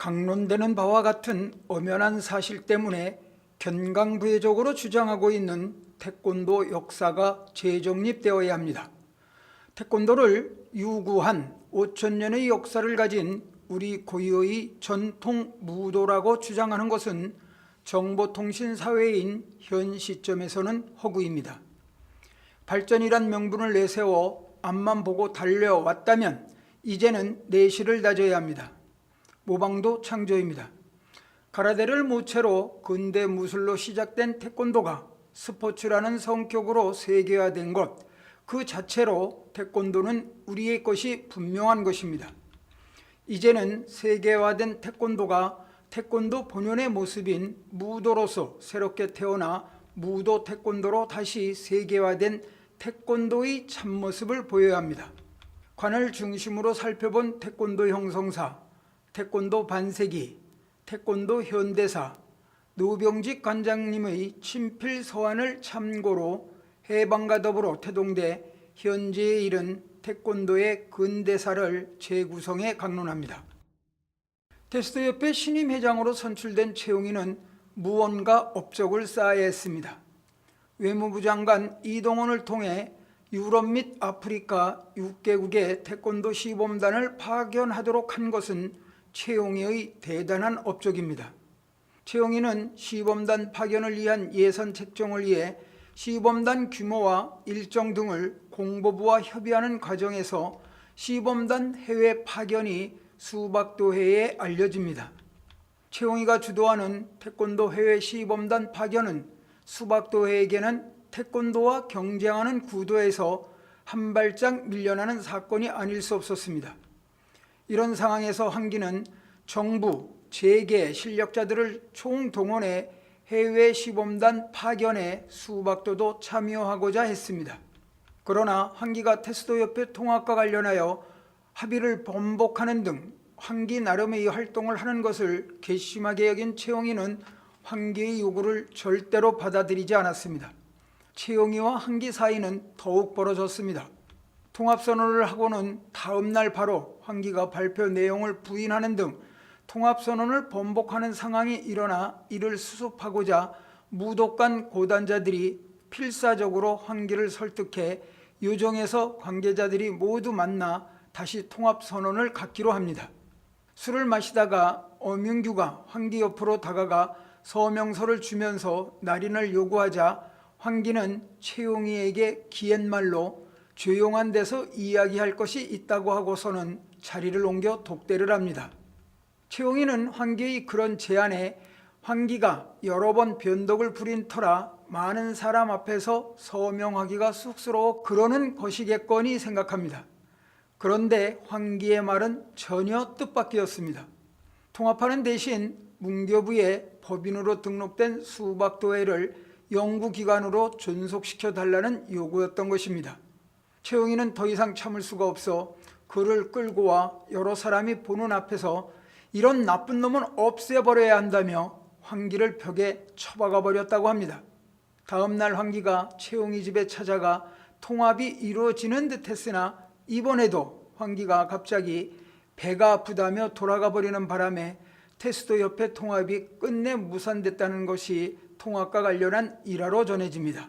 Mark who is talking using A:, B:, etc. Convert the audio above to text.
A: 강론되는 바와 같은 엄연한 사실 때문에 견강부회적으로 주장하고 있는 태권도 역사가 재정립되어야 합니다. 태권도를 유구한 5천 년의 역사를 가진 우리 고유의 전통 무도라고 주장하는 것은 정보통신 사회인 현 시점에서는 허구입니다. 발전이란 명분을 내세워 앞만 보고 달려왔다면 이제는 내실을 다져야 합니다. 모방도 창조입니다. 가라데를 모체로 근대 무술로 시작된 태권도가 스포츠라는 성격으로 세계화된 것 그 자체로 태권도는 우리의 것이 분명한 것입니다. 이제는 세계화된 태권도가 태권도 본연의 모습인 무도로서 새롭게 태어나 무도 태권도로 다시 세계화된 태권도의 참모습을 보여야 합니다. 관을 중심으로 살펴본 태권도 형성사, 태권도 반세기, 태권도 현대사, 노병직 관장님의 친필 서한을 참고로 해방과 더불어 태동돼 현재에 이른 태권도의 근대사를 재구성해 강론합니다. 테스트협회 신임 회장으로 선출된 최용희는 무언가 업적을 쌓아야 했습니다. 외무부 장관 이동원을 통해 유럽 및 아프리카 6개국의 태권도 시범단을 파견하도록 한 것은 최용희의 대단한 업적입니다. 최용희는 시범단 파견을 위한 예산 책정을 위해 시범단 규모와 일정 등을 공보부와 협의하는 과정에서 시범단 해외 파견이 수박도회에 알려집니다. 최용희가 주도하는 태권도 해외 시범단 파견은 수박도회에게는 태권도와 경쟁하는 구도에서 한 발짝 밀려나는 사건이 아닐 수 없었습니다. 이런 상황에서 한기는 정부, 재계 실력자들을 총동원해 해외 시범단 파견에 수박도도 참여하고자 했습니다. 그러나 환기가 테스도협회 통합과 관련하여 합의를 번복하는 등 환기 나름의 활동을 하는 것을 괘씸하게 여긴 최용희는 환기의 요구를 절대로 받아들이지 않았습니다. 최용희와 한기 사이는 더욱 벌어졌습니다. 통합선언을 하고는 다음 날 바로 환기가 발표 내용을 부인하는 등 통합선언을 번복하는 상황이 일어나 이를 수습하고자 무독간 고단자들이 필사적으로 환기를 설득해 요정에서 관계자들이 모두 만나 다시 통합선언을 갖기로 합니다. 술을 마시다가 엄윤규가 환기 옆으로 다가가 서명서를 주면서 날인을 요구하자 환기는 최용희에게 기옛말로 조용한 데서 이야기할 것이 있다고 하고서는 자리를 옮겨 독대를 합니다. 최용희는 환기의 그런 제안에 환기가 여러 번 변덕을 부린 터라 많은 사람 앞에서 서명하기가 쑥스러워 그러는 것이겠거니 생각합니다. 그런데 환기의 말은 전혀 뜻밖이었습니다. 통합하는 대신 문교부에 법인으로 등록된 수박도회를 연구기관으로 존속시켜 달라는 요구였던 것입니다. 최용희는 더 이상 참을 수가 없어 그를 끌고 와 여러 사람이 보는 앞에서 이런 나쁜 놈은 없애버려야 한다며 환기를 벽에 처박아 버렸다고 합니다. 다음 날 환기가 최용희 집에 찾아가 통합이 이루어지는 듯했으나 이번에도 환기가 갑자기 배가 아프다며 돌아가 버리는 바람에 테스도 옆에 통합이 끝내 무산됐다는 것이 통합과 관련한 일화로 전해집니다.